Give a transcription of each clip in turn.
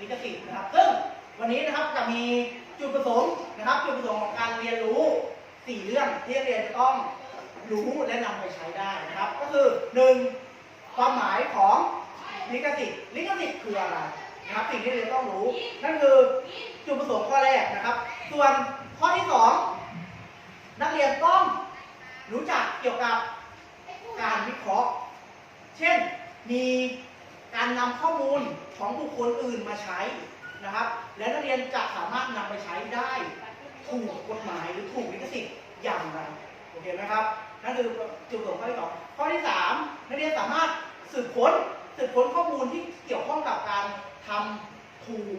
ลิขสิทธิ์นะครับ ซึ่งวันนี้นะครับจะมีจุดประสงค์นะครับ จุดประสงค์ของการเรียนรู้สี่เรื่องที่นักเรียนจะต้องรู้และนำไปใช้ได้นะครับ ก็คือหนึ่งความหมายของลิขสิทธิ์ลิขสิทธิ์คืออะไรนะครับ สิ่งที่เราต้องรู้ นั่นคือจุดประสงค์ข้อแรกนะครับ ส่วนข้อที่สองนักเรียนต้องรู้จักเกี่ยวกับการวิเคราะห์ เช่นมี การนำข้อมูลของบุคคลอื่นมาใช้นะครับ และนักเรียนจะสามารถนำไปใช้ได้ถูกกฎหมายหรือถูกลิขสิทธิ์อย่างไรโอเคไหมครับนั่นคือจุดประสงค์ข้อที่สองข้อที่สามนักเรียนสามารถสืบค้นสืบค้นข้อมูลที่เกี่ยวข้องกับการทำถูก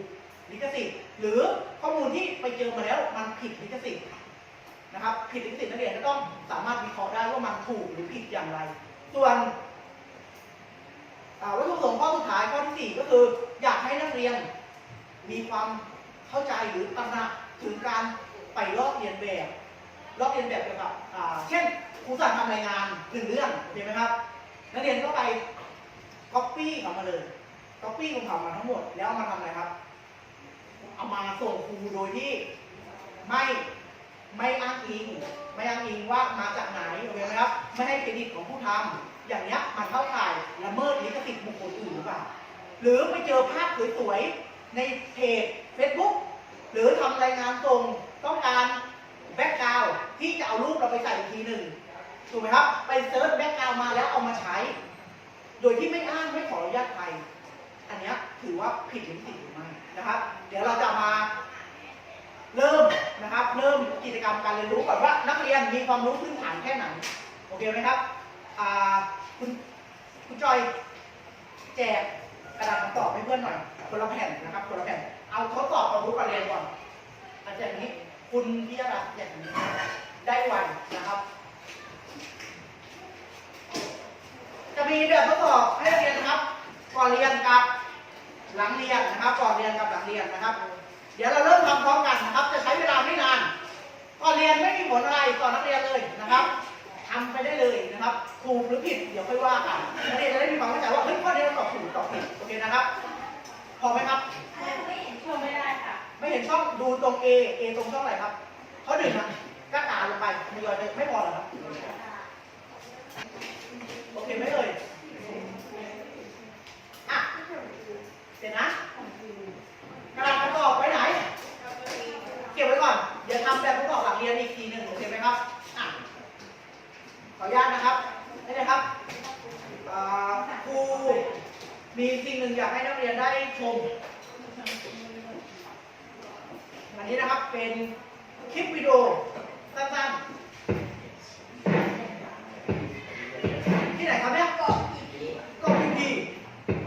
ลิขสิทธิ์หรือข้อมูลที่ไปเจอมาแล้วมันผิดลิขสิทธิ์นะครับ ผิดลิขสิทธิ์นักเรียนก็ต้องสามารถวิเคราะห์ได้ว่ามันถูกหรือผิดอย่างไร ส่วน วัตถุประสงค์ข้อสุดท้ายข้อที่สี่ก็คือ อยากให้นักเรียน มีความเข้าใจหรือตระหนักถึงการไปลอกเรียนแบบลอกเรียนแบบเกี่ยวกับเช่นครูสั่งทำรายงานหนึ่งเรื่องโอเคไหมครับ นักเรียนก็ไปก๊อปปี้เขามาเลยก๊อปปี้ของเขามาทั้งหมด แล้วมาทำอะไรครับ เอามาส่งครูโดยที่ไม่ไม่อ้างอิง ไม่อ้างอิงว่ามาจากไหนโอเคไหมครับ ไม่ให้เครดิตของผู้ทำ อย่างเนี้ยมันเข้าข่ายละเมิดลิขสิทธิ์บุคคลอื่นหรือเปล่า หรือไปเจอภาพสวยๆในเพจ Facebook หรือทำรายงานส่งต้องการแบ็กกราวที่จะเอารูปเราไปใส่อีกทีหนึ่งถูกไหมครับ ไปเซิร์ชแบ็กกราวมาแล้วเอามาใช้ โดยที่ไม่อ้างไม่ขออนุญาตใครอันนี้ถือว่าผิดลิขสิทธิ์หรือไม่นะครับ เดี๋ยวเราจะมาเริ่มนะครับ เริ่มกิจกรรมการเรียนรู้ก่อนว่า นักเรียนมีความรู้พื้นฐานแค่ไหน โอเคไหมครับอ่า คุณคุณจอยแจกกระดาษคำตอบให้เพื่อนหน่อย คนละแผ่นนะครับ คนละแผ่น เอาทดสอบความรู้การเรียนก่อนอันแจกอย่างนี้ คุณพิยดาแจกอย่างนี้ ได้ไวนะครับ จะมีแบบทดสอบให้นักเรียนนะครับ ก่อนเรียนกับ หลังเรียนนะครับ ก่อนเรียนกับหลังเรียนนะครับ เดี๋ยวเราเริ่มทำพร้อมกันนะครับ จะใช้เวลาไม่นาน ก่อนเรียนไม่มีผลอะไรต่อนักเรียนเลยนะครับ ทำไปได้เลยนะครับ ถูกหรือผิดเดี๋ยวค่อยว่ากันนักเรียนจะได้มีความเข้าใจว่าเฮ้ยข้อนี้เราตอบถูกตอบผิดโอเคนะครับ พอไหมครับ ไม่เห็นช่วงไม่ได้ค่ะ ไม่เห็นช่องดูตรง A A ตรงช่องอะไรครับข้อหนึ่งนะก้าตาลงไปทยอยไปไม่พอเหรอครับ โอเคไหมเอ่ยอะเสร็จนะกระดาษประกอบไว้ไหน เก็บไว้ก่อน เดี๋ยวทำแบบประกอบหลังเรียนอีกทีหนึ่งโอเคไหมครับอะ ขออนุญาตนะครับนี่นะครับครูมีสิ่งหนึ่งอยากให้นักเรียนได้ชม อันนี้นะครับเป็นคลิปวิดีโอสั้นๆ ที่ไหนครับเนี่ยกองพีพี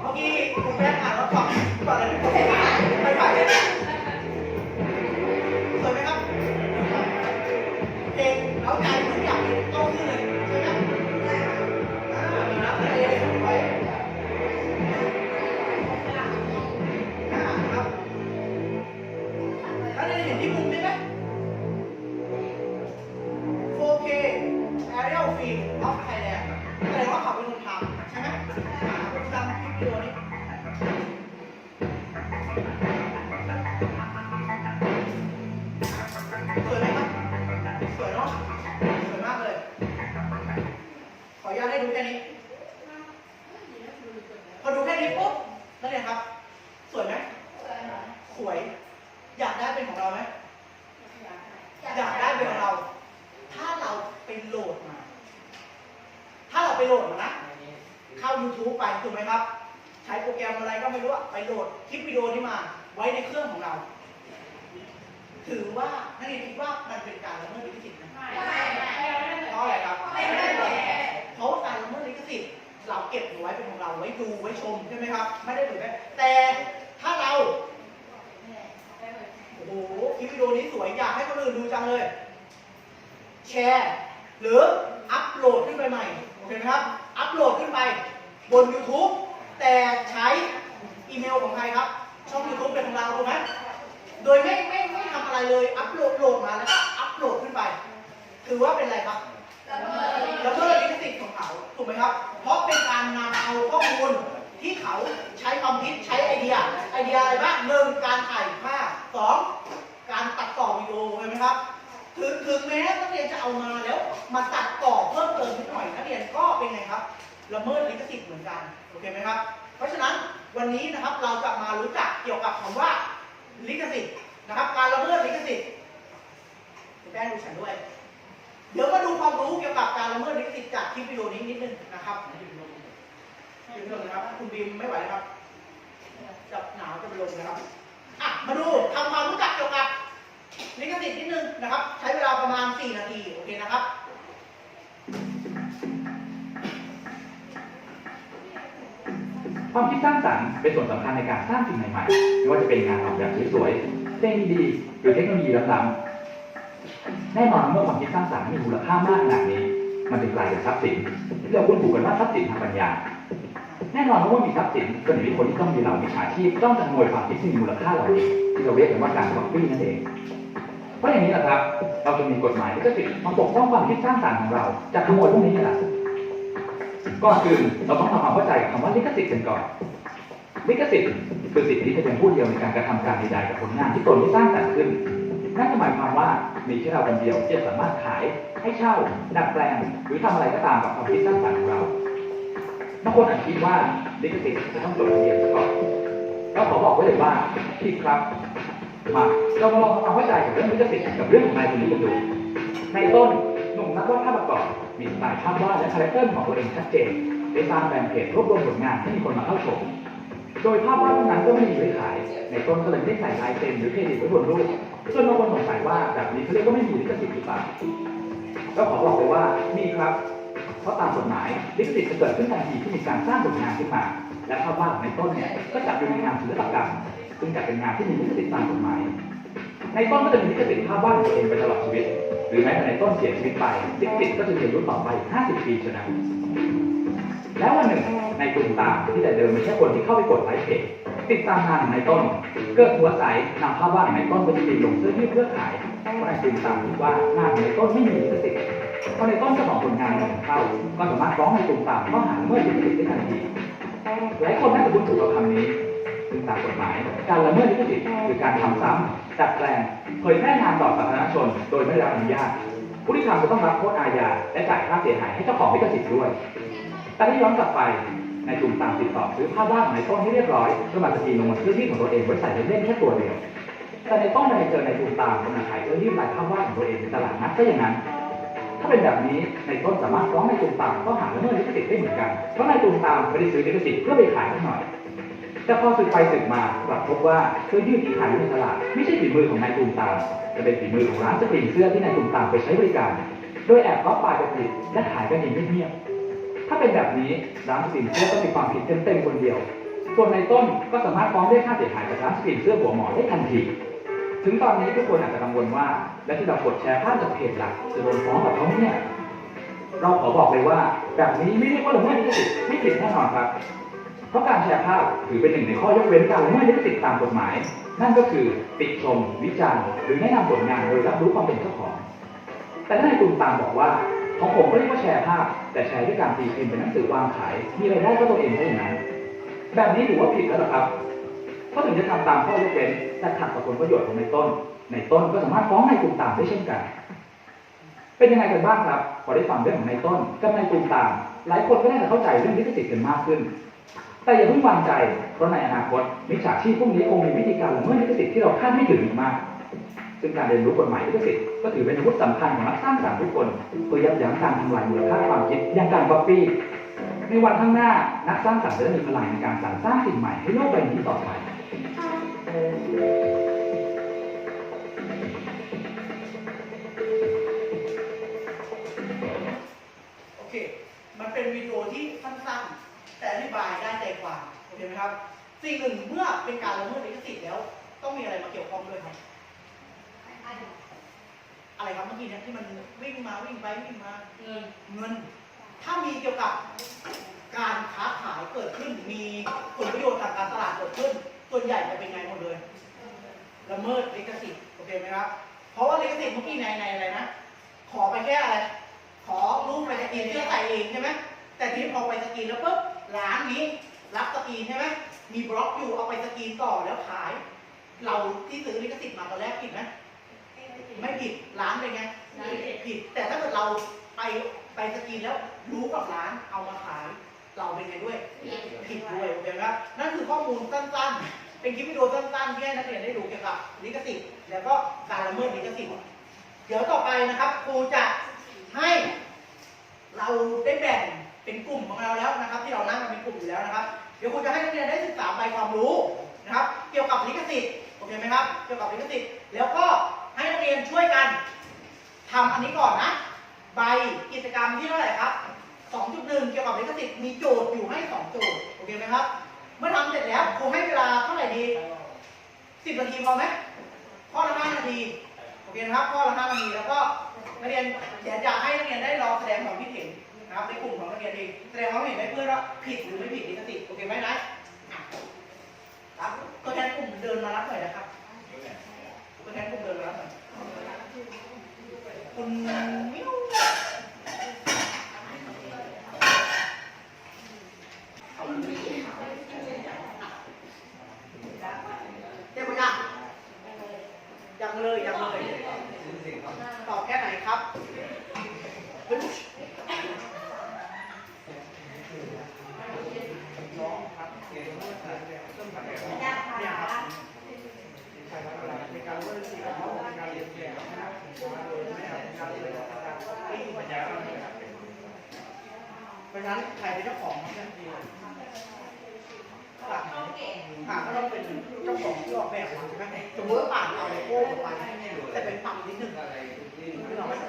เมื่อกี้คุณแม่อ่านแล้วก่อนก่อนเลย สวยไหมครับ สวยเนาะ สวยมากเลย ขออนุญาตให้ดูแค่นี้ พอดูแค่นี้ปุ๊บนั่นเองครับ สวยไหม สวย อยากได้เป็นของเราไหม อยากได้เป็นของเรา ถ้าเราไปโหลดมา ถ้าเราไปโหลดมานะ เข้า YouTube ไปถูกไหมครับ ใช้โปรแกรมอะไรก็ไม่รู้อะไปโหลดคลิปวิดีโอนี้มา ไว้ในเครื่องของเรา ถือว่านักเรียนคิดว่ามันเป็นการละเมิดลิขสิทธิ์ไหม เพราะอะไรครับ เพราะการละเมิดลิขสิทธิ์เราเก็บไว้เป็นของเราไว้ ดูไว้ชมใช่ไหมครับ ไม่ได้เผยแพร่แต่ถ้าเราโอ้โหคลิปวิดีโอนี้สวยอยากให้คนอื่นดูจังเลย แชร์ หรืออัพโหลดขึ้นไปใหม่โอเคไหมครับ อัพโหลดขึ้นไปบน YouTube แต่ใช้อีเมลของใครครับ ช่อง YouTube เป็นของเราถูกไหมโดยไม่ไม่ไม่ทำอะไรเลย อัพโหลดโหลดมาแล้วก็อัพโหลดขึ้นไป ถือว่าเป็นอะไรครับละเมิดถูกไหมครับ เพราะเป็นการนำเอาข้อมูลที่เขาใช้ความคิดใช้ไอเดีย ไอเดียอะไรบ้างหนึ่งการถ่ายภาพสองการตัดต่อวิดีโอเห็นไหมครับถึงถึงแม้นักเรียนจะเอามาแล้ว มาตัดต่อเพิ่มเติมนิดหน่อยนักเรียนก็เป็นไงครับละเมิดลิขสิทธิ์เหมือนกันโอเคไหมครับ เพราะฉะนั้นวันนี้นะครับเราจะมารู้จักเกี่ยวกับคำว่าลิขสิทธิ์นะครับ การละเมิดลิขสิทธิ์แป้งดูฉันด้วย เดี๋ยวมาดูความรู้เกี่ยวกับการละเมิดลิขสิทธิ์จากคลิปวิดีโอนี้นิดนึงนะครับยืนลงยืนลงนะครับคุณบีมไม่ไหวนะครับจะหนาวจะเป็นลมนะครับอะมาดูทำความรู้จักเกี่ยวกับลิขสิทธิ์นิดนึงนะครับ ใช้เวลาประมาณ 4 นาทีโอเคนะครับความคิดสร้างสรรค์เป็นส่วนสำคัญในการสร้างสิ่งใหม่ๆไม่ว่าจะเป็นงานออกแบบสวยๆเพลงดีๆหรือเทคโนโลยีล้ำๆ แน่นอนเมื่อความคิดสร้างสรรค์มีมูลค่ามากขนาดนี้ มันจึงกลายเป็นทรัพย์สินที่เราคุ้นหูกันว่าทรัพย์สินทางปัญญา แน่นอนว่าเมื่อมีทรัพย์สินก็มีคนที่ต้องมีเหล่ามิจฉาชีพต้องจะขโมยความคิดที่มีมูลค่าเหล่านี้ที่เราเรียกกันว่าการก๊อปปี้นั่นเอง เพราะอย่างนี้แหละครับ เราจะมีกฎหมายลิขสิทธิ์มาปกป้องความคิดสร้างสรรค์ของเราจากขโมยพวกนี้นี่แหละก่อนอื่นเราต้องทำความเข้าใจคำว่าลิขสิทธิ์กันก่อนลิขสิทธิ์คือสิทธิที่จะเป็นผู้เดียวในการกระทำการใดๆกับผลงานที่ตนได้สร้างสรรค์ขึ้น นั่นก็หมายความว่ามีแค่เราคนเดียวที่สามารถขายให้เช่าดัดแปลงหรือทำอะไรก็ตามกับความคิดสร้างสรรค์ของเราบางคนอาจคิดว่าลิขสิทธิ์จะต้องจดทะเบียนก่อนเราขอบอกไว้เลยว่าผิดครับมาเรามาลองทำความเข้าใจกับเรื่องลิขสิทธิ์กับเรื่องของนายคนนี้กันดูในต้นหนุ่มนักวาดภาพประกอบมีสไตล์ภาพวาดและคาแรคเตอร์ของตัวเองชัดเจนได้สร้างแฟนเพจรวบรวมผลงานให้มีคนมาเข้าชม โดยภาพวาดพวกนั้นก็ไม่มีไว้ขาย ในต้นก็เลยไม่ได้ใส่ลายเซ็นหรือเครดิตไว้บนรูปจนบางคนสงสัยว่าแบบนี้เขาเรียกว่าไม่มีลิขสิทธิ์หรือเปล่าก็ขอบอกเลยว่ามีครับ เพราะตามกฎหมายลิขสิทธิ์จะเกิดขึ้นทันทีที่มีการสร้างผลงานขึ้นมา และภาพวาดในต้นเนี่ยก็จัดอยู่ในงานศิลปกรรมซึ่งจัดเป็นงานที่มีลิขสิทธิ์ตามกฎหมาย ในต้นก็จะมีลิขสิทธิ์ภาพวาดของตัวเองไปตลอดชีวิต หรือแม้แต่ในต้นเสียชีวิตไปลิขสิทธิ์ก็จะมีอายุต่อไป 50 ปีฉะนั้น แล้ววันหนึ่งในกลุ่มตาที่แต่เดิมไม่ใช่คนที่เข้าไปกดไลค์เพจติดตามงานของในต้น เกิดหัวใสนำภาพวาดของในต้นไปตีลงเสื้อยืดเพื่อขายเพราะในกลุ่มตามคิดว่างานของในต้นไม่มีลิขสิทธิ์พอในต้นเจะของผลงานมาเข้าก็สามารถฟ้องในกลุ่มตาข้อหาเมื่อลิขสิทธิ์ได้ทันทีหลายคนน่าจะคุ้นถูกกับคำนี้ซึ่งตามกฎหมาย การละเมิดลิขสิทธิ์คือการทำซ้ำดัดแปลงเผยแพร่งานต่อสาธารณชน โดยไม่ได้รับอนุญาตผู้ที่ทำจะต้องรับโทษอาญาและจ่ายค่าเสียหายให้เจ้าของลิขสิทธิ์ด้วย แต่ถ้าย้อนกลับไปในกลุ่มต่ามติดต่อซื้อภาพวาดของในต้นให้เรียบร้อยเพื่อมาสกรีลงบนเสื้อยืดของตัวเองไว้ใส่เล่นแค่ตัวเดียว แต่ในต้นในเจอในกลุ่มต่ามกำลังขายเสื้อยืดลายภาพวาดของตัวเองในตลาดนัดก็อย่างนั้น ถ้าเป็นแบบนี้ในต้นสามารถฟ้องในกลุ่มต่ามข้อหาละเมิดลิขสิทธิ์ได้เหมือนกันเพราะในกลุ่มต่ามไม่ได้ซื้อลิขสิทธิ์เพื่อไปขายให้หน่อยแต่พอสืบไปสืบมากลับพบว่าเสื้อยืดที่ขายในตลาดไม่ใช่ฝีมือของนายกลุ่มตามแต่เป็นฝีมือของร้านสกรีนเสื้อที่นายกลุ่มตามไปใช้บริการ โดยแอบก๊อปปลายไปผลิตและขายกันเองเงียบๆ ถ้าเป็นแบบนี้ร้านสกรีนเสื้อก็มีความผิดเต็มๆคนเดียว ส่วนในต้นก็สามารถฟ้องเรียกค่าเสียหายจากร้านสกรีนเสื้อหัวหมอได้ทันที ถึงตอนนี้ทุกคนอาจจะกังวลว่า และที่เรากดแชร์ภาพจากเพจหลักจะโดนฟ้องแบบเขาเนี่ย เราขอบอกเลยว่า แบบนี้ไม่เรียกว่าละเมิดลิขสิทธิ์ไม่ผิดแน่นอนครับ เพราะการแชร์ภาพถือเป็นหนึ่งในข้อยกเว้นการละเมิดลิขสิทธิ์ตามกฎหมาย นั่นก็คือติชม วิจารณ์ หรือแนะนำผลงานโดยรับรู้ความเป็นเจ้าของ แต่ถ้าในกลุ่มตามบอกว่า ของผมก็เรียกว่าแชร์ภาพ แต่แชร์ด้วยการตีพิมพ์เป็นหนังสือวางขาย มีรายได้ก็ตัวเองได้อย่างนั้นแบบนี้ถือว่าผิดแล้วหรอครับก็ถึงจะทำตามข้อยกเว้นแต่ขัดต่อผลประโยชน์ของในต้น ในต้นก็สามารถฟ้องในกลุ่มตามได้เช่นกัน เป็นยังไงกันบ้างครับ พอได้ฟังเรื่องของในต้นกับในกลุ่มตาม หลายคนก็น่าจะเข้าใจเรื่องลิขสิทธิ์กันมากขึ้น แต่อย่าเพิ่งวางใจ เพราะในอนาคตมิจฉาชีพพวกนี้คงมีวิธีการละเมิดลิขสิทธิ์ที่เราคาดไม่ถึงอีกมาก ซึ่งการเรียนรู้กฎหมายลิขสิทธิ์ก็ถือเป็นอาวุธสำคัญของนักสร้างสรรค์ทุกคนเพื่อยับยั้งการทำลายมูลค่าความคิดอย่างการก๊อปปี้ในวันข้างหน้านักสร้างสรรค์จะได้มีพลังในการสรรสร้างสิ่งใหม่ให้โลกใบนี้ต่อไปโอเค มันเป็นวิดีโอที่สั้นๆ แต่อธิบายได้ใจความโอเคไหมครับ สิ่งหนึ่งเมื่อเป็นการละเมิดลิขสิทธิ์แล้ว ต้องมีอะไรมาเกี่ยวข้องด้วยครับ อะไรครับเมื่อกี้เนี่ยที่มันวิ่งมาวิ่งไปวิ่งมา เงินเงิน ถ้ามีเกี่ยวกับการค้าขายเกิดขึ้น มีผลประโยชน์ทางการตลาดเกิดขึ้น ส่วนใหญ่จะเป็นไงหมดเลย ละเมิดลิขสิทธิ์ โอเคไหมครับ เพราะว่าลิขสิทธิ์เมื่อกี้ในในอะไรนะ ขอไปแค่อะไร ขอรูปไปจะกินเพื่อใส่เองใช่ไหม แต่ทีนี้พอไปสกรีนแล้วปุ๊บ ร้านนี้รับสกรีนใช่ไหม มีบล็อกอยู่เอาไปสกรีนต่อแล้วขาย เราที่ซื้อลิขสิทธิ์มาตอนแรกผิดไหม ไม่ผิดร้านเป็นไงผิด แต่ถ้าเกิดเราไปไปสกรีนแล้วรู้กับร้านเอามาขาย เราเป็นไงด้วย ผิดด้วยโอเคไหมครับนั่นคือข้อมูลสั้นๆ เป็นคลิปวิดีโอสั้นๆที่ให้นักเรียนได้ดูเกี่ยวกับลิขสิทธิ์แล้วก็การละเมิดลิขสิทธิ์เดี๋ยวต่อไปนะครับครูจะให้เราได้แบ่งเป็นกลุ่มของเราแล้วนะครับ ที่เรานั่งกันเป็นกลุ่มอยู่แล้วนะครับ เดี๋ยวครูจะให้นักเรียนได้ศึกษาใบความรู้นะครับ เกี่ยวกับลิขสิทธิ์โอเคไหมครับ เกี่ยวกับลิขสิทธิ์แล้วก็ ให้นักเรียนช่วยกันทำอันนี้ก่อนนะ ใบกิจกรรมที่เท่าไหร่ครับ 2.1 เกี่ยวกับลิขสิทธิ์มีโจทย์อยู่ให้ 2 โจทย์โอเคไหมครับ เมื่อทำเสร็จแล้วครูให้เวลาเท่าไหร่ดี 10 นาทีพอไหมข้อละ5นาทีโอเคนะครับข้อละ5นาทีแล้วก็นักเรียนเดี๋ยวจะให้นักเรียนได้ลองแสดงความคิดเห็นนะครับในกลุ่มของนักเรียนเองแสดงความคิดเห็นให้เพื่อนว่าผิดหรือไม่ผิดลิขสิทธิ์โอเคไหมนะอะครับตัวแทนกลุ่มเดินมารับหน่อยนะครับ ตัวแทนกลุ่มเดินมารับหน่อยคุณมิ้ว เจ้าคุณยังยังเลยยังเลยตอบแค่ไหนครับน้องครับ ยากค่ะ เนี่ยครับในการเล่นสีเขาในการเรียนเกมนะครับไม่เอาการเรียนการไม่อยู่ปัญญาเพราะฉะนั้นใครเป็นเจ้าของมันดีหลักหาก็ต้องเป็นเจ้าของที่ออกแบบมาใช่ไหมสมมติว่าป่านเอาเลโก้ไปแต่เป็นปั๊มนิดหนึ่งคือเราไม่ใช่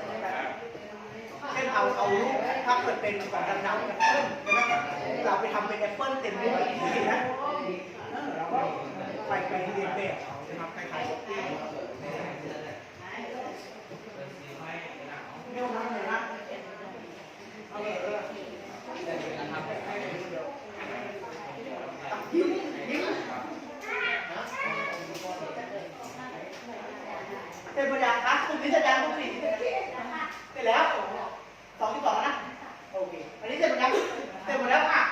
เช่นเอาเอารูป ถ้าเกิดเป็นของดำๆแอปเปิ้ลใช่ไหมเราไปทำเป็นแอปเปิ้ลเต็มรูปเห็นไหมเออเราก็ไปไปเรียนแบบเขานะครับคล้ายๆกับที่ไม่เอาน้ำเลยนะเอาเลยเออยิ้มยิ้มเป็นพยานครับคุณพิจารณาคุณสี่เสร็จแล้วสองที่สองนะ เค อันนี้เสร็จหมดยังเสร็จหมดแล้วค่ะ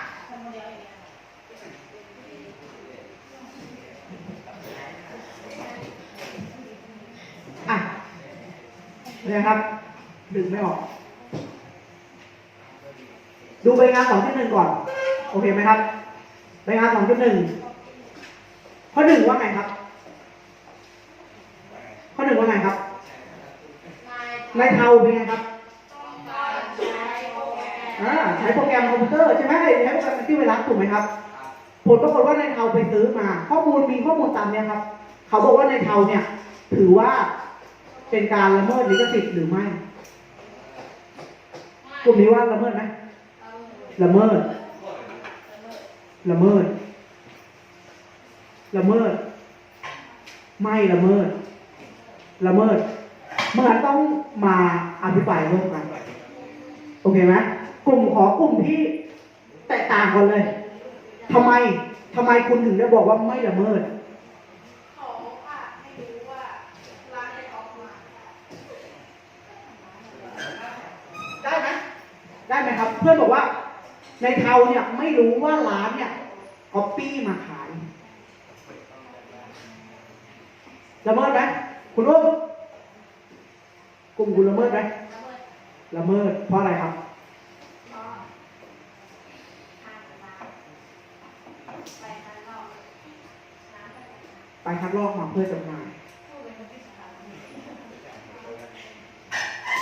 อะเนี่ยครับ ดึงไม่ออก ดูใบงานสองจุดหนึ่งก่อน โอเคไหมครับใบงานสองจุดหนึ่งข้อหนึ่งว่าไงครับ ข้อหนึ่งว่าไงครับในเทาเป็นไงครับ โปรแกรมคอมพิวเตอร์ใช่ไหมใช้โปรแกรมที่ไวรัสถูกไหมครับ ผลปรากฏว่าในเทาไปซื้อมา ข้อมูลมีข้อมูลตามเนี้ยครับ เขาบอกว่าในเทาเนี่ย ถือว่าเป็นการละเมิดลิขสิทธิ์หรือไม่กลุ่มนี้ว่าละเมิดไหมละเมิด ละเมิด ละเมิด ไม่ละเมิด ละเมิด เมื่อต้องมาอภิปรายร่วมกัน โอเคไหม กลุ่มขอกลุ่มที่แตกต่างกันเลยทำไมทำไมคุณถึงได้บอกว่าไม่ละเมิดขอค่ะให้รู้ว่าร้านไหนออกมาได้ไหมได้ไหมครับ เพื่อนบอกว่า ในเทาเนี่ยไม่รู้ว่าร้านเนี่ยก๊อปปี้มาขายละเมิดไหมคุณรุ่มกลุ่มคุณละเมิดไหมละเมิดละเมิดเพราะอะไรครับ เพราะทางร้านไปข้างนอกร้านไป ไป คัดลอกมาเพื่อจำหน่าย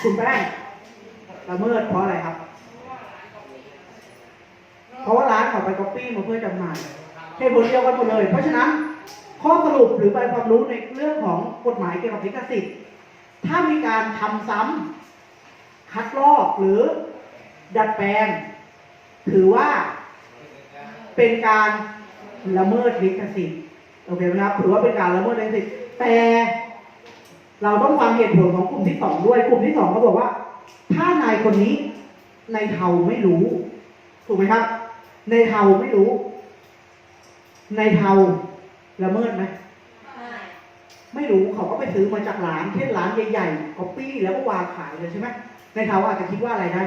คุณแป้งละเมิดเพราะอะไรครับ เพราะว่าร้านเขาไปก๊อปปี้มาเพื่อจำหน่ายเหตุผลเดียวกันหมดเลย เพราะฉะนั้น ข้อสรุปหรือใบความรู้ในเรื่องของกฎหมายเกี่ยวกับลิขสิทธิ์ ถ้ามีการทำซ้ำคัดลอกหรือดัดแปลง ถือว่าเป็นการละเมิดลิขสิทธิ์ โอเคไหมครับถือว่าเป็นการละเมิดลิขสิทธิ์แต่เราต้องฟังเหตุผลของกลุ่มที่สองด้วยกลุ่มที่สองเขาบอกว่า ถ้านายคนนี้ในายเทาไม่รู้ ถูกไหมครับในายเทาไม่รู้ในายเทาละเมิดไหมไม่ไม่รู้เขาก็ไปซื้อมาจากร้านเช่นร้านใหญ่ๆก๊อปปี้แล้วก็วางขายเลยใช่ไหมในายเทาอาจจะคิดว่าอะไรได้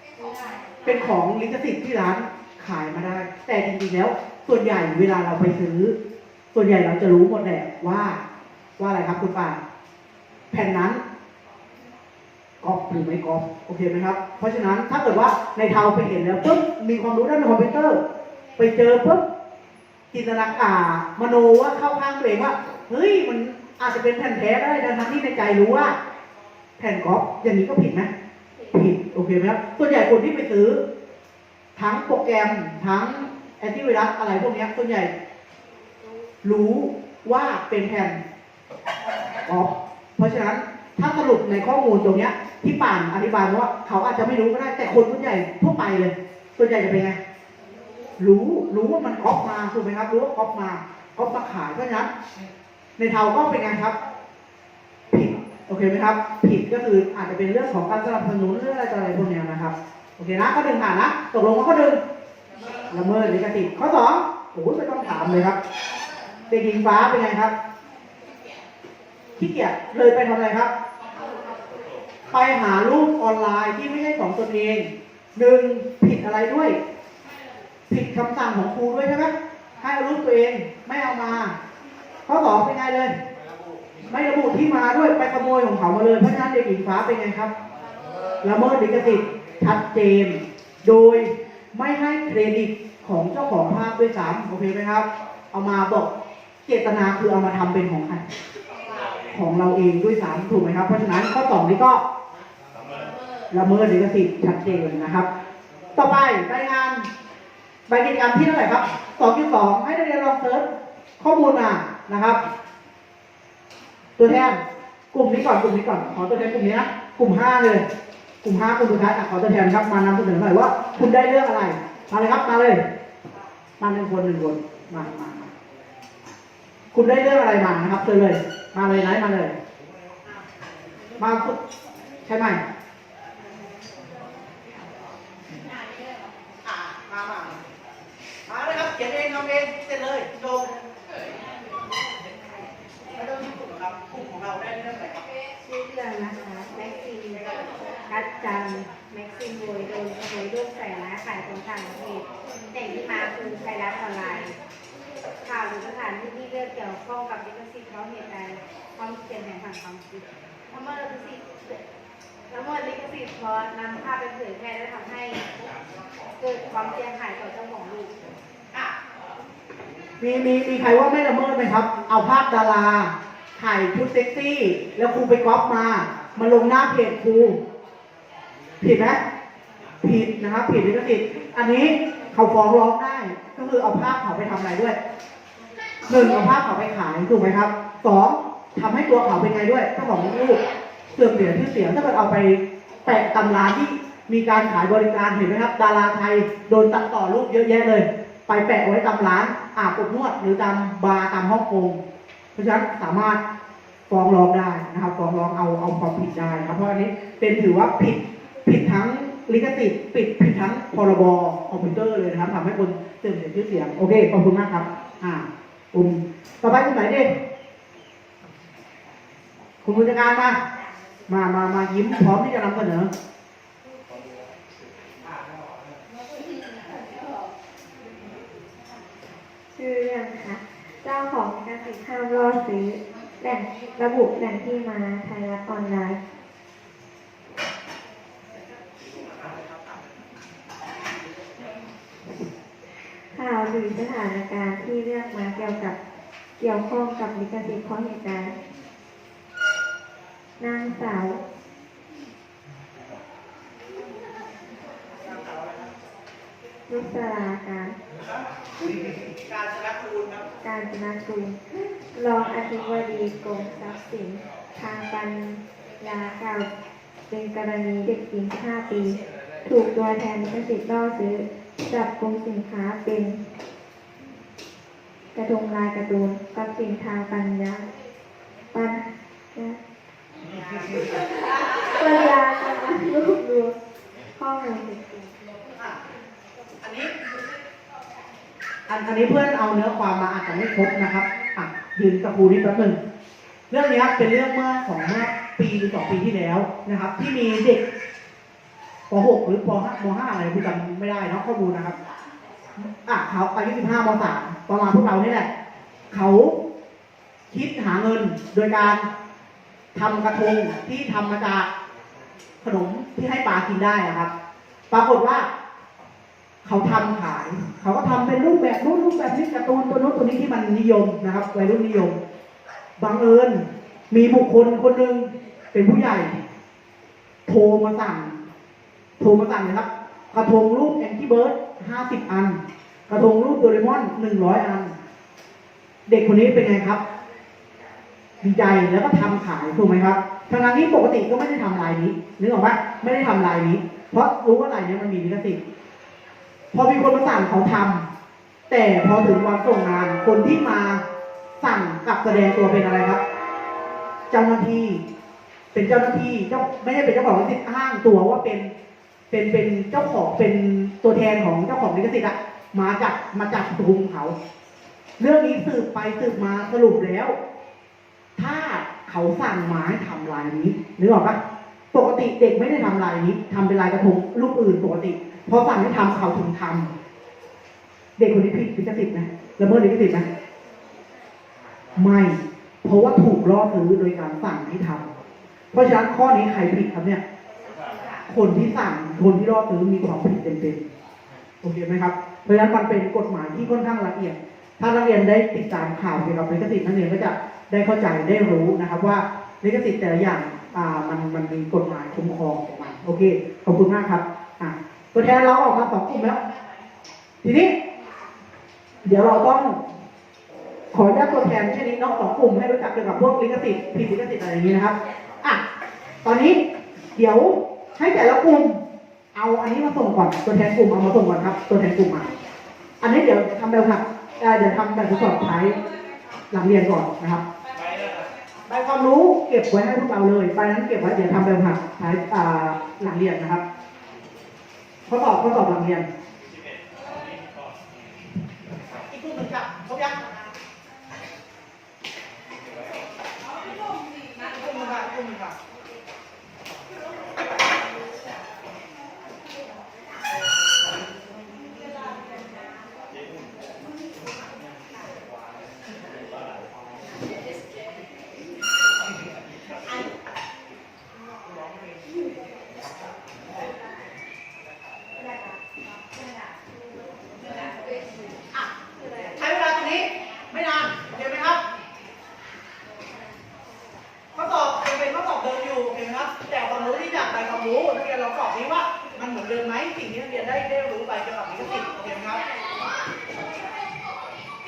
ไม่ได้เเป็นของลิขสิทธิ์ที่ร้านขายมาได้ แต่จริงๆแล้ว ส่วนใหญ่เวลาเราไปซื้อ ส่วนใหญ่เราจะรู้หมดแหละว่าว่าอะไรครับคุณป่าแผ่นนั้นก๊อปหรือไม่ก๊อปโอเคไหมครับ เพราะฉะนั้นถ้าเกิดว่าในเทาไปเห็นแล้วปุ๊บมีความรู้ด้านคอมพิวเตอร์ ไปเจอปุ๊บจินตนาการมโนว่าเข้าข้างตัวเองว่าเฮ้ยมันอาจจะเป็นแผ่นแท้ได้ทั้งที่ในใจรู้ว่า แผ่นก๊อปอย่างนี้ก็ผิดไหมผิดโอเคไหมครับส่วนใหญ่คนที่ไปซื้อ ทั้งโปรแกรมทั้ง แอนตี้ไวรัสอะไรพวกนี้ส่วนใหญ่ รู้ว่าเป็นแผ่นก๊อเพราะฉะนั้นถ้าสรุปในข้อมูลตรงเนี้ย ที่ป่านอธิบายว่าเขาอาจจะไม่รู้ก็ได้แต่คนส่วนใหญ่ทั่วไปเลยส่วนใหญ่จะเป็นไงรู้รู้ว่ามันก๊อปมาถูกไหมครับ รู้ว่าก๊อปมาก๊อปมาขายเพราะฉะนั้นในเทาก็เป็นไงครับ ผิดโอเคไหมครับ ผิดก็คืออาจจะเป็นเรื่องของการสนับสนุนเรื่องอะไรต่ออะไรพวกนี้นะครับ โอเคนะข้อหนึ่งผ่านนะตกลงว่าข้อหนึ่ง ละเมิดลิขสิทธิ์ข้อสองโอ้โหไม่ต้องถามเลยครับ เด็กหญิงฟ้าเป็นไงครับขี้เกียจเลยไปทำอะไรครับ ไปหารูปออนไลน์ที่ไม่ใช่ของตนเองหนึ่งผิดอะไรด้วย ผิดคำสั่งของครูด้วยใช่ไหมให้เอารูปตัวเองไม่เอามาข้อสองเป็นไงเลย ไม่ระบุที่มาด้วยไปขโมยของเขามาเลยเพราะฉะนั้นเด็กหญิงฟ้าเป็นไงครับละเมิดลิขสิทธิ์ชัดเจนโดย ไม่ให้เครดิตของเจ้าของภาพด้วยซ้ำโอเคไหมครับ เอามาบอกเจตนาคือเอามาทำเป็นของใครของเราเองด้วยซ้ำถูกไหมครับ เพราะฉะนั้นข้อสองนี้ก็ละเมิดลิขสิทธิ์ชัดเจนนะครับ ต่อไปรายงานใบกิจกรรมที่เท่าไหร่ครับ2.2ให้นักเรียนลองเซิร์ชข้อมูลมานะครับ ตัวแทนกลุ่มนี้ก่อนกลุ่มนี้ก่อนขอตัวแทนกลุ่มนี้นะกลุ่มห้าเลย กลุ่มห้ากลุ่มสุดท้ายอะขอตัวแทนครับมานำเสนอหน่อยว่า คุณได้เรื่องอะไร มาเลยครับมาเลย มาหนึ่งคนหนึ่งคนมามามาคุณได้เรื่องอะไรมานะครับเชิญเลย มาเลยไหนมาเลย มาคุณใช่ไหมอะมามามาเลยครับเขียนเองทำเองเสร็จเลยจบไม่ต้องที่กลุ่มหรอกครับกลุ่มของเราได้เรื่องอะไรครับชื่อเรื่องนะคะแม็กซิม กัดจันแม็กซิมโวยโดนขโมยรูปใส่ร้ายขายของต่างประเทศแต่ที่มาคือไทยรัฐออนไลน์ ข่าวหรือสถานที่ที่เลือกเกี่ยวข้องกับลิขสิทธิ์เพราะเหตุใดความเขียนแผนผังความคิดละเมิดลิขสิทธิ์ละเมิดลิขสิทธิ์เพราะนำภาพไปเผยแพร่และทำให้เกิดความเสียหายต่อเจ้าของรูปมีมีมีใครว่าไม่ละเมิดไหมครับ เอาภาพดารา ถ่ายชุดเซ็กซี่ แล้วครูไปก๊อปมา มาลงหน้าเพจครู ผิดไหมผิดนะครับ ผิดลิขสิทธิ์อันนี้เขาฟ้องร้องได้ ก็คือเอาภาพเขาไปทำอะไรด้วยหนึ่งเอาภาพเขาไปขายถูกไหมครับสองทำให้ตัวเขาเป็นไงด้วยเจ้าของรูปเสื่อมเสียชื่อเสียงถ้าเกิดเอาไปแปะตำราที่มีการขายบริการเห็นไหมครับ ดาราไทยโดนตัดต่อรูปเยอะแยะเลย ไปแปะไว้ตามร้านอาบอบนวดหรือตามบาร์ตามห้องโกงเพราะฉะนั้นสามารถฟ้องร้องได้นะครับฟ้องร้องเอาเอาความผิดได้นะครับเพราะอันนี้เป็นถือว่าผิด ทั้งลิขสิทธิ์ผิดผิดทั้งพรบคอมพิวเตอร์เลยนะครับทำให้คนเสื่อมเสียชื่อเสียง โอเค ขอบคุณมากครับ อ่ากลุ่มต่อไปกลุ่มไหนดิคุณผู้จัดการมา มามามายิ้มพร้อมที่จะนำเสนอชื่อเรื่องนะคะเจ้าของการสิทธิ์ห้ามล่อซื้อแหล่งระบุแหล่งที่มาไทยรัฐออนไลน์ ข่าวหรือสถานการณ์ที่เรื่องมาเกี่ยวกับเกี่ยวข้องกับลิขสิทธิ์เพราะเหตุใดนางสาวนุสราการการชนะคูณครับการจนากุลรองอธิบดีกรมทรัพย์สิน ทางปัญญากล่าวเป็นกรณีเด็กหญิง5ปี ถูกตัวแทนลิขสิทธิ์ล่อซื้อ จับกลุ่มสินค้าเป็นกระทงลายกร์ตูนกับสินทางปัญญา ปัญญาปัญญาลังรวบรวมข้อมูลเด็กอันนี้อันอันนี้เพื่อนเอาเนื้อความมาอาจจะไม่ครบนะครับอะยืนกับครูนี่แป๊บหนึ่งเรื่องนี้เป็นเรื่องเมื่อของเมื่อปีหรือสองปีที่แล้วนะครับ ที่มีเด็ก ป .6 หรือป .5 ม .5 อะไรคุณจำไม่ได้เนาะข้อมูลนะครับ อะเขาอายุ15ม .3 ประมาณพวกเรานี่แหละ เขาคิดหาเงินโดยการทำกระทงที่ทำมาจากขนมที่ให้ปลากินได้นะครับ ปรากฏว่า เขาทำขาย เขาก็ทำเป็นรูปแบบนู้นรูปแบบนี้การ์ตูนตัวนู้นตัวนี้ที่มันนิยมนะครับวัยรุ่นนิยมบังเอิญมีบุคคลคนหนึ่งเป็นผู้ใหญ่ โทรมาสั่ง โทรมาสั่งนะครับ กระทงรูปแองกี้เบิร์ดห้าสิบอัน กระทงรูปโดเรมอนหนึ่งร้อยอัน เด็กคนนี้เป็นไงครับดีใจแล้วก็ทำขายถูกไหมครับทางนั้นนี้ปกติก็ไม่ได้ทำลายนี้นึกออกปะไม่ได้ทำลายนี้ เพราะรู้ว่าลายนี้มันมีลิขสิทธิ์พอมีคนมาสั่งเขาทำแต่พอถึงวันส่งงาน คนที่มาสั่งกับแสดงตัวเป็นอะไรครับเจ้าหน้าที่ เป็นเจ้าหน้าที่เจ้าไม่ได้เป็นเจ้าของลิขสิทธิ์อ้างตัวว่าเป็น เป็นเป็นเจ้าของเป็นตัวแทนของเจ้าของลิขสิทธิ์อะมาจับมาจับทุมเขา เรื่องนี้สืบไปสืบมาสรุปแล้ว ถ้าเขาสั่งมาให้ทำลายนี้นึกออกปะปกติเด็กไม่ได้ทำลายนี้ทำเป็นลายกระทงรูปอื่นปกติพอสั่งให้ทำเขาถึงทำเด็กคนนี้ผิดลิขสิทธิ์นะละเมิดลิขสิทธิ์นะไม่ เพราะว่าถูกล่อซื้อโดยการสั่งให้ทำเพราะฉะนั้นข้อนี้ใครผิดครับเนี่ย คนที่สั่งคนที่ล่อซื้อมีความผิดเต็มๆโอเคไหมครับ เพราะฉะนั้นมันเป็นกฎหมายที่ค่อนข้างละเอียด ถ้านักเรียนได้ติดตามข่าวเกี่ยวกับลิขสิทธิ์นักเรียนก็จะได้เข้าใจได้รู้นะครับว่าลิขสิทธิ์แต่ละอย่างอ่ามันมันมีกฎหมายคุ้มครองของมันโอเคขอบคุณมากครับอะตัวแทนเราออกมาสองกลุ่มแล้ว ทีนี้ เดี๋ยวเราต้องขออนุญาตตัวแทนชนิดน้องสองกลุ่มให้รู้จักเกี่ยวกับพวกลิขสิทธิ์ผิดลิขสิทธิ์อะไรอย่างนี้นะครับอะตอนนี้เดี๋ยว ให้แต่ละกลุ่ม เอาอันนี้มาส่งก่อนตัวแทนกลุ่มเอามาส่งก่อนครับ ตัวแทนกลุ่มมา อันนี้เดี๋ยวทำแบบหักเอ่อเดี๋ยวทำแบบทดสอบท้ายหลังเรียนก่อนนะครับใบความรู้เก็บไว้ให้พวกเราเลยใบนั้นเก็บไว้เดี๋ยวทำแบบหักท้ายอ่าหลังเรียนนะครับข้อสอบข้อสอบหลังเรียนอีกกลุ่มหนึ่งครับครบยังอีกกลุ่มหนึ่งครับอีกกลุ่มหนึ่งครับ อะใช้เวลาตรงนี้ไม่นานเห็นไหมครับ ข้อสอบยังเป็นข้อสอบเดิมอยู่เห็นไหมครับ แต่ความรู้ที่จากใบความรู้นักเรียนเราสอบนี้ว่ามันเหมือนเดิมไหมสิ่งที่นักเรียนได้ได้รู้ไปเกี่ยวกับลิขสิทธิ์โอเคไหมครับ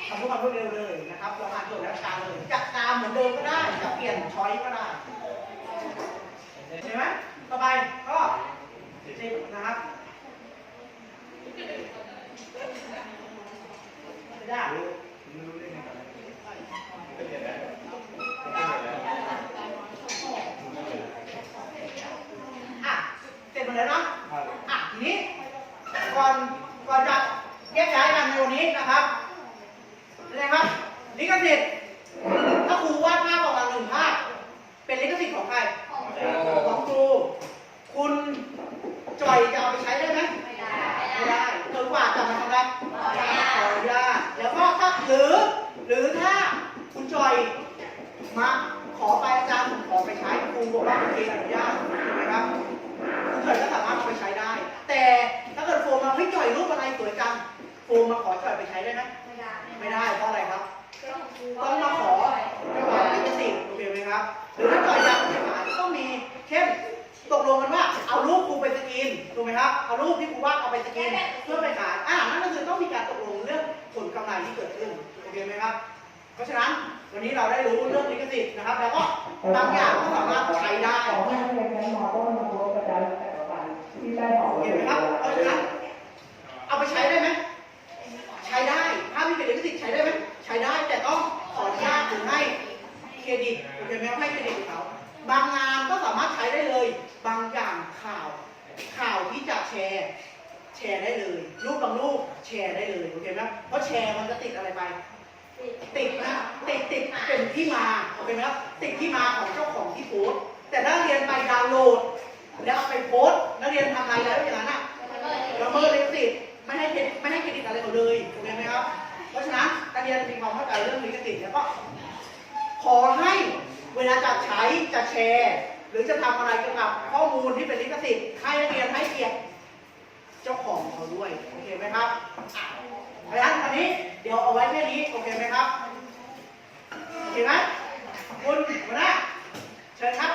ทำเพื่อความรวดเร็วเลยนะครับเราอ่านจบแล้วตามเลยจะตามเหมือนเดิมก็ได้จะเปลี่ยนช้อยก็ได้เห็นไหมต่อไปก็สิบนะครับไม่ได้ อะเสร็จหมดแล้วเนาะอะทีนี้ก่อนก่อนจะแยกย้ายกันในวันนี้นะครับเป็นไงครับลิขสิทธิ์ คไหมครับหรือถ้าจ่อยอยากไปขายก็ต้องมีเช่นตกลงกันว่าเอารูปครูไปสกรีนถูกไหมครับเอารูปที่ครูวาดเอาไปสกรีนเพื่อไปขายอ่านั่นก็คือต้องมีการตกลงเรื่องผลกำไรที่เกิดขึ้นโอเคไหมครับ เพราะฉะนั้นวันนี้เราได้รู้เรื่องลิขสิทธิ์นะครับ แล้วก็บางอย่างก็สามารถใช้ได้ขอให้นักเรียนชั้นมต้นมาพบอาจารย์แต่ละวันที่ได้บอกเห็นไหมครับเพราะฉะนั้นเอาไปใช้ได้ไหมใช้ได้ถ้ามีเป็นลิขสิทธิ์ใช้ได้ไหมใช้ได้แต่ต้องขออนุญาตหรือให้ เครดิตโอเคไหมครับให้เครดิตเขา บางงานก็สามารถใช้ได้เลย บางอย่างข่าวข่าวที่จะแชร์ แชร์ได้เลย รูปบางรูปแชร์ได้เลยโอเคไหมครับเพราะแชร์มันจะติดอะไรไปติดนะติดติดเป็นที่มาโอเคไหมครับติดที่มาของเจ้าของที่โพสแต่ถ้าเรียนไปดาวน์โหลด ใช้จะแชร์ หรือจะทำอะไรเกี่ยวกับข้อมูลที่เป็นลิขสิทธิ์ให้นักเรียนให้เกียรติเจ้าของเขาด้วยโอเคไหมครับอะเพราะฉะนั้นวันนี้เดี๋ยวเอาไว้แค่นี้โอเคไหมครับโอเคไหมคุณหัวหน้าเชิญครับ